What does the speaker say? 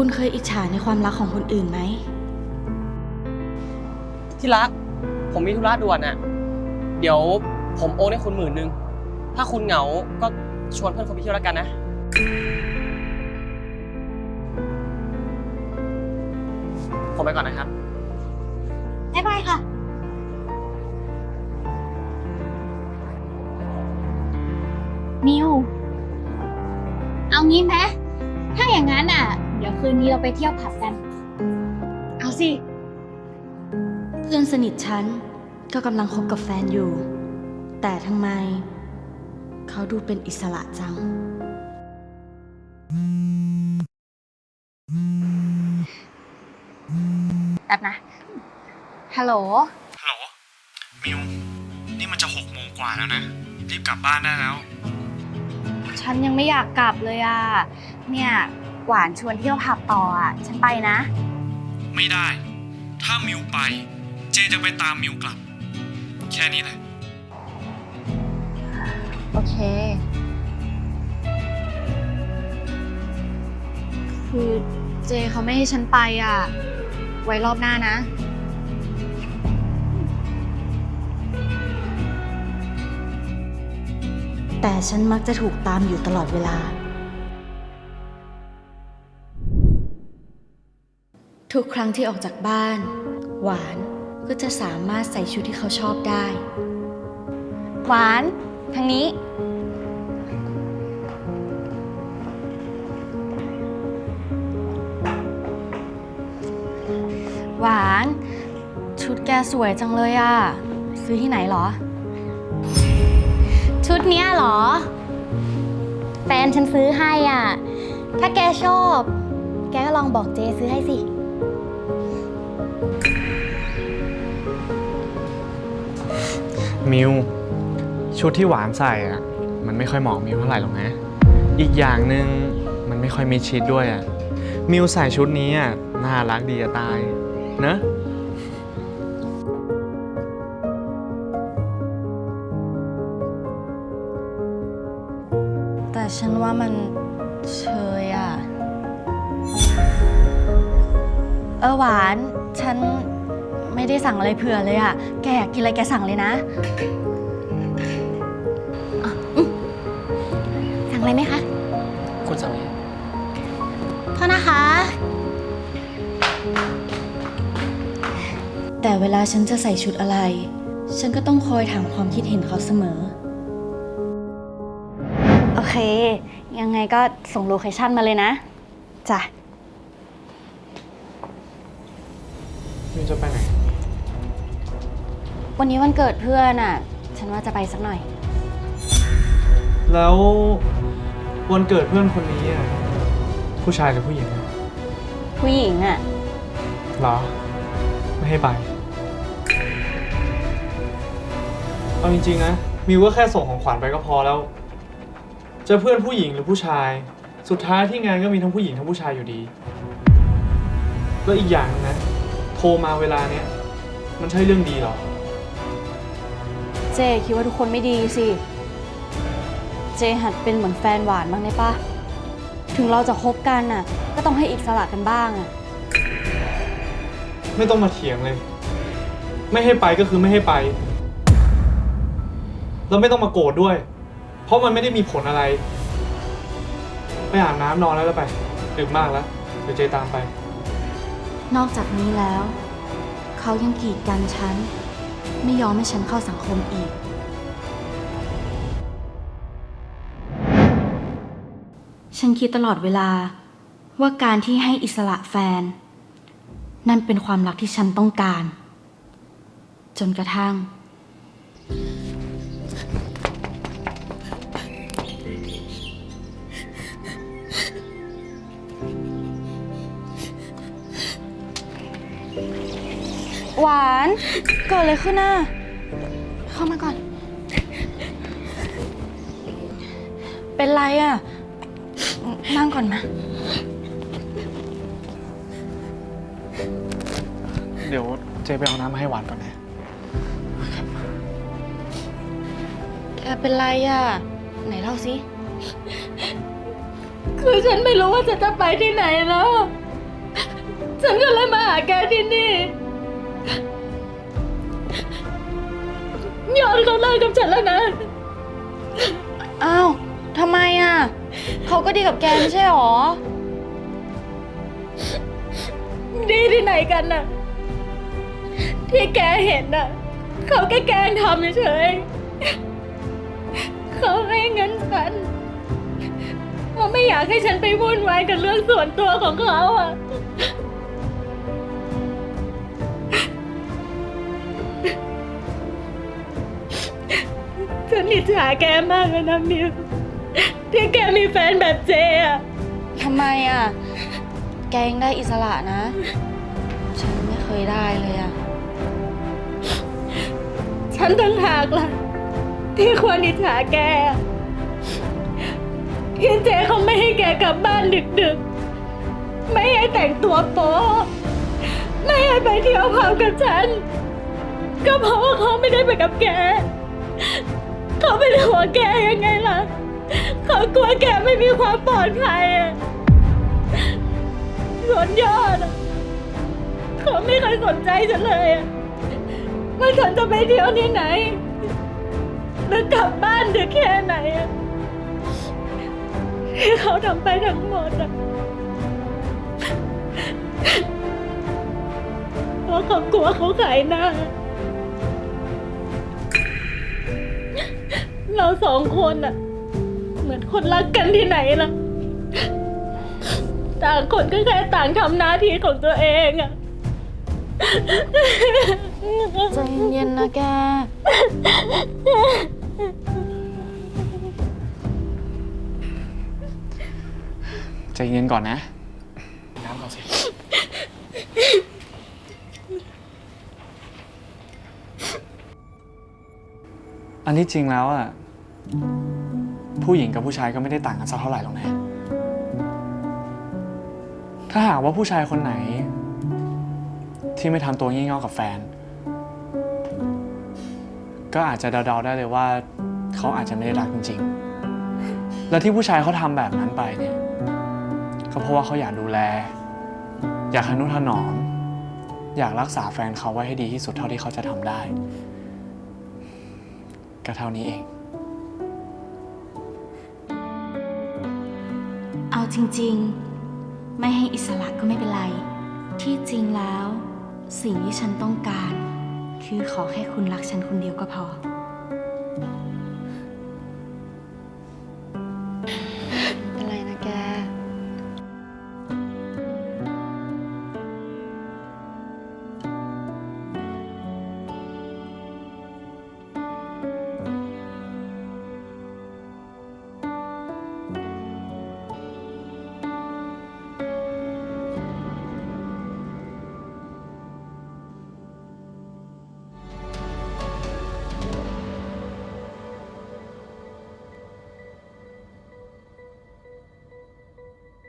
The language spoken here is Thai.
คุณเคยอิจฉาในความรักของคนอื่นไหม ที่รัก ผมมีธุระด่วนอะเดี๋ยวผมโอนให้คุณหมื่นหนึ่งถ้าคุณเหงาก็ชวนเพื่อนคุณไปเที่ยวแล้วกันนะ ผมไปก่อนนะครับ บ๊ายบายค่ะ มิว เอางี้ไหม คืนนี้เราไปเที่ยวผับกัน เอาสิ เพื่อนสนิทฉันก็กำลังคบกับแฟนอยู่ แต่ทำไม เขาดูเป็นอิสระจังแบบนะ ฮัลโหล ฮัลโหล มิว นี่มันจะหกโมงกว่าแล้วนะ รีบกลับบ้านได้แล้ว ฉันยังไม่อยากกลับเลยอะ เนี่ย หวานชวนเที่ยวผับต่ออะ ฉันไปนะ ไม่ได้ ถ้ามิวไป เจจะไปตามมิวกลับ แค่นี้แหละ โอเค คือเจเขาไม่ให้ฉันไปอะ ไว้รอบหน้านะ แต่ฉันมักจะถูกตามอยู่ตลอดเวลา ทุกครั้งที่ออกจากบ้าน หวานก็จะสามารถใส่ชุดที่เขาชอบได้ หวานทางนี้ หวาน ชุดแกสวยจังเลยอะซื้อที่ไหนเหรอ ชุดเนี้ยเหรอ แฟนฉันซื้อให้อะ ถ้าแกชอบ แกก็ลองบอกเจซื้อให้สิ มิวชุดที่หวานใส่อะมันไม่ค่อยเหมาะมิวเท่าไหร่หรอกนะ อีกอย่างหนึ่งมันไม่ค่อยมีชิดด้วยอะมิวใส่ชุดนี้อะน่ารักดีจะตายเนอะแต่ฉันว่ามันเชยอะ เออหวาน ฉัน ไม่ได้สั่งอะไรเผื่อเลยอะ แกอยากกินอะไรแกสั่งเลยนะอะอืมสั่งอะไรไหมคะ คุณสั่งเลยโทษนะคะ แต่เวลาฉันจะใส่ชุดอะไร ฉันก็ต้องคอยถามความคิดเห็นเขาเสมอ โอเค ยังไงก็ส่งโลเคชั่นมาเลยนะ จ้ะมิวจะไปไหน วันนี้วันเกิดเพื่อนอะ ฉันว่าจะไปสักหน่อย แล้ววันเกิดเพื่อนคนนี้อะผู้ชายหรือผู้หญิงอะผู้หญิงอะ เหรอ ไม่ให้ไป เอาจริงๆนะ มิวก็แค่ส่งของขวัญไปก็พอแล้ว จะเพื่อนผู้หญิงหรือผู้ชาย สุดท้ายที่งานก็มีทั้งผู้หญิงทั้งผู้ชายอยู่ดี แล้วอีกอย่างหนึงนะ โทรมาเวลาเนี้ย มันใช่เรื่องดีเหรอ เจคิดว่าทุกคนไม่ดีสิ เจหัดเป็นเหมือนแฟนหวานบ้างได้ปะถึงเราจะคบกันน่ะ ก็ต้องให้อิสระกันบ้างอะไม่ต้องมาเถียงเลย ไม่ให้ไปก็คือไม่ให้ไป แล้วไม่ต้องมาโกรธด้วย เพราะมันไม่ได้มีผลอะไร ไปอาบน้ำนอนแล้วแล้วไป ดึกมากแล้ว เดี๋ยวเจตามไป นอกจากนี้แล้ว เขายังกีดกันฉัน ไม่ยอมให้ฉันเข้าสังคมอีก ฉันคิดตลอดเวลาว่าการที่ให้อิสระแฟน นั่นเป็นความรักที่ฉันต้องการ จนกระทั่ง หวาน เกิดอะไรขึ้นน่ะ เข้ามาก่อน เป็นไรอะ นั่งก่อนมา เดี๋ยวเจไปเอาน้ำมาให้หวานก่อนนะ แกเป็นไรอะ ไหนเล่าสิ คือฉันไม่รู้ว่าจะจะไปที่ไหนแล้ว ฉันก็เลยมาหาแกที่นี่ ยอดเขาเลิกกับฉันแล้วนะ อ้าวทำไมอะ เขาก็ดีกับแกไม่ใช่หรอ ดีที่ไหนกันน่ะ ที่แกเห็นน่ะ เขาแค่แกล้งทำเฉยๆเขาให้เงินฉันเขาไม่อยากให้ฉันไปวุ่นวายกับเรื่องส่วนตัวของเขาอะ อิจฉาแกมากเลยนะมิวที่แกมีแฟนแบบเจอะทำไมอะ แกยังได้อิสระนะ ฉันไม่เคยได้เลยอะ ฉันตั้งหากล่ะ ที่ควรอิจฉาแกที่เจ๊เขาไม่ให้แกกลับบ้านดึกๆ ไม่ให้แต่งตัวโป๊ไม่ให้ไปเที่ยวผับกับฉัน ก็เพราะว่าเขาไม่ได้ไปกับแก เขาเป็นหัวแกยังไงล่ะ เขากลัวแกไม่มีความปลอดภัยอะสวนยอดอะเขาไม่เคยสนใจฉันเลยอะว่าฉันจะไปเที่ยวที่ไหนแล้วกลับบ้านดึกแค่ไหนอะที่เขาทำไปทั้งหมดอะเพราะเขากลัวเขาขายหน้า เราสองคนอะเหมือนคนรักกันที่ไหนล่ะ ต่างคนก็แค่ต่างทำหน้าที่ของตัวเองอะใจเย็นๆนะแก ใจเย็นก่อนนะ น้ำก่อนสิ อันที่จริงแล้วอะ ผู้หญิงกับผู้ชายก็ไม่ได้ต่างกันสักเท่าไหร่หรอกนะ ถ้าหากว่าผู้ชายคนไหน ที่ไม่ทำตัวงี่เง่ากับแฟน ก็อาจจะเดาๆได้เลยว่า เขาอาจจะไม่ได้รักจริง ๆ และที่ผู้ชายเขาทำแบบนั้นไปเนี่ย ก็เพราะว่าเขาอยากดูแล อยากทนุถนอม อยากรักษาแฟนเขาไว้ให้ดีที่สุดเท่าที่เขาจะทำได้ ก็เท่านี้เอง จริงๆ ไม่ให้อิสระก็ไม่เป็นไร ที่จริงแล้ว สิ่งที่ฉันต้องการ คือขอแค่คุณรักฉันคนเดียวก็พอ